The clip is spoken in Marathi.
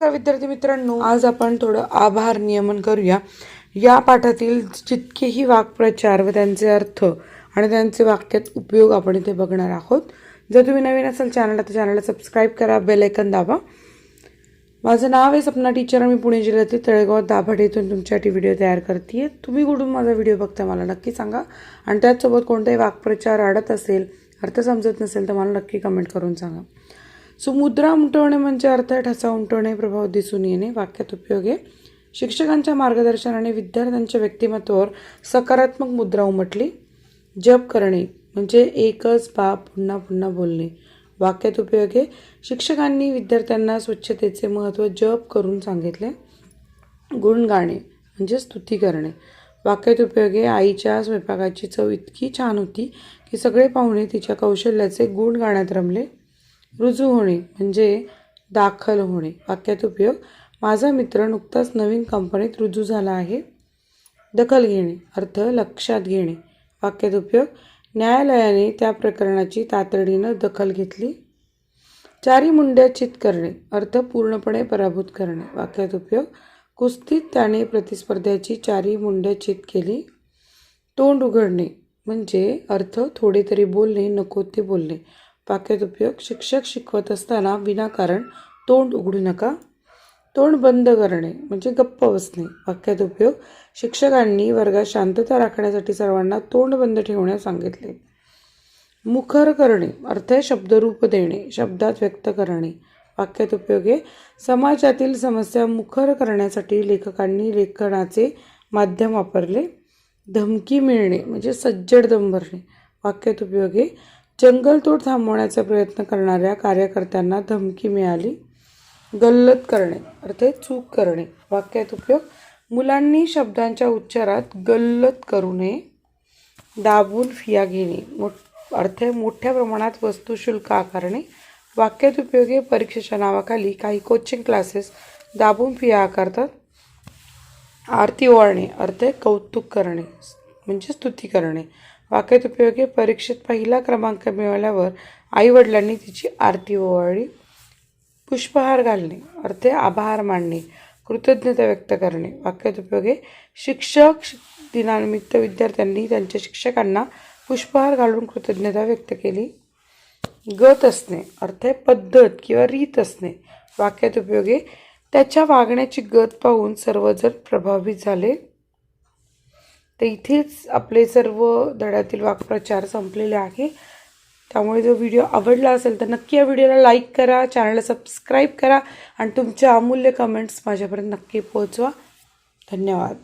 विद्यार्थी मित्रांनो आज आपण थोडं आभार नियमन करूया. या पाठातील जितकेही वाक्प्रचार व त्यांचे अर्थ आणि त्यांचे वाक्यात उपयोग आपण इथे बघणार आहोत. जर तुम्ही नवीन असाल चॅनलला तर चॅनलला सबस्क्राईब करा बेलायकन दाबा. माझं नाव आहे सपना टीचर मी पुणे जिल्ह्यातील तळेगाव दाभाड येथून तुमच्यासाठी व्हिडिओ तयार करते तुम्ही कुठून माझा व्हिडिओ बघता मला नक्की सांगा. आणि त्याचसोबत कोणताही वाक्प्रचार अडत असेल अर्थ समजत नसेल तर मला नक्की कमेंट करून सांगा. सो मुद्रा उमटवणे म्हणजे अर्थ ठसा उमटवणे प्रभाव दिसून येणे वाक्यात उपयोग. आहे शिक्षकांच्या मार्गदर्शनाने विद्यार्थ्यांच्या व्यक्तिमत्वावर सकारात्मक मुद्रा उमटली. जप करणे म्हणजे एकच बाप पुन्हा पुन्हा बोलणे. वाक्यात उपयोग. आहे शिक्षकांनी विद्यार्थ्यांना स्वच्छतेचे महत्त्व जप करून सांगितले. गुण गाणे म्हणजे स्तुती करणे. वाक्यात उपयोग. आहे आईच्या स्वयंपाकाची चव इतकी छान होती की सगळे पाहुणे तिच्या कौशल्याचे गुण गाण्यात रमले. रुजू होणे म्हणजे दाखल होणे. वाक्यात उपयोग माझा मित्र नुकताच नवीन कंपनीत रुजू झाला आहे. दखल घेणे अर्थ लक्षात घेणे. वाक्यात उपयोग न्यायालयाने त्या प्रकरणाची तातडीनं दखल घेतली. चारी मुंड्या चित करणे अर्थ पूर्णपणे पराभूत करणे. वाक्यात उपयोग कुस्तीत त्याने प्रतिस्पर्ध्याची चारी मुंड्या चित केली. तोंड उघडणे म्हणजे अर्थ थोडे तरी बोलणे नको ते बोलणे. वाक्यात उपयोग शिक्षक शिकवत असताना विनाकारण तोंड उघडू नका. तोंड बंद करणे म्हणजे गप्प बसणे. वाक्यात उपयोग शिक्षकांनी वर्गात शांतता राखण्यासाठी सर्वांना तोंड बंद ठेवण्यास सांगितले. मुखर करणे अर्थ शब्दरूप देणे शब्दात व्यक्त करणे. वाक्यात उपयोग आहे समाजातील समस्या मुखर करण्यासाठी लेखकांनी लेखनाचे माध्यम वापरले. धमकी मिळणे म्हणजे सज्जड दंभरणे वाक्यात उपयोग आहे जंगलतोड थांबवण्याचा प्रयत्न करणाऱ्या कार्यकर्त्यांना धमकी मिळाली. गल्लत करणे अर्थ चूक करणे. वाक्यात उपयोग मुलांनी शब्दांच्या उच्चारात गल्लत करू नये. दाबून फिया घेणे मोठ अर्थ मोठ्या प्रमाणात वस्तुशुल्क आकारणे. वाक्यात उपयोगी परीक्षेच्या नावाखाली काही कोचिंग क्लासेस दाबून फिया आकारतात. आरती ओवाळणे अर्थ आहे कौतुक करणे म्हणजे स्तुती करणे. वाक्यात उपयोगी परीक्षेत पहिला क्रमांक मिळवल्यावर आईवडिलांनी तिची आरती ओवाळली. पुष्पहार घालणे अर्थ आभार मानणे कृतज्ञता व्यक्त करणे. वाक्यात उपयोग शिक्षक दिनानिमित्त विद्यार्थ्यांनी त्यांच्या शिक्षकांना पुष्पहार घालून कृतज्ञता व्यक्त केली. गत असणे अर्थ पद्धत किंवा रीत असणे. वाक्यात उपयोगे त्याच्या वागण्याची गत पाहून सर्वजण प्रभावित झाले. तर इथेच आपले सर्व धड्यातील वाक्प्रचार संपलेले आहे. त्यामुळे जो व्हिडिओ आवडला असेल तर नक्की या व्हिडिओला लाईक करा चॅनलला सबस्क्राईब करा आणि तुमच्या अमूल्य कमेंट्स माझ्यापर्यंत नक्की पोहोचवा. धन्यवाद.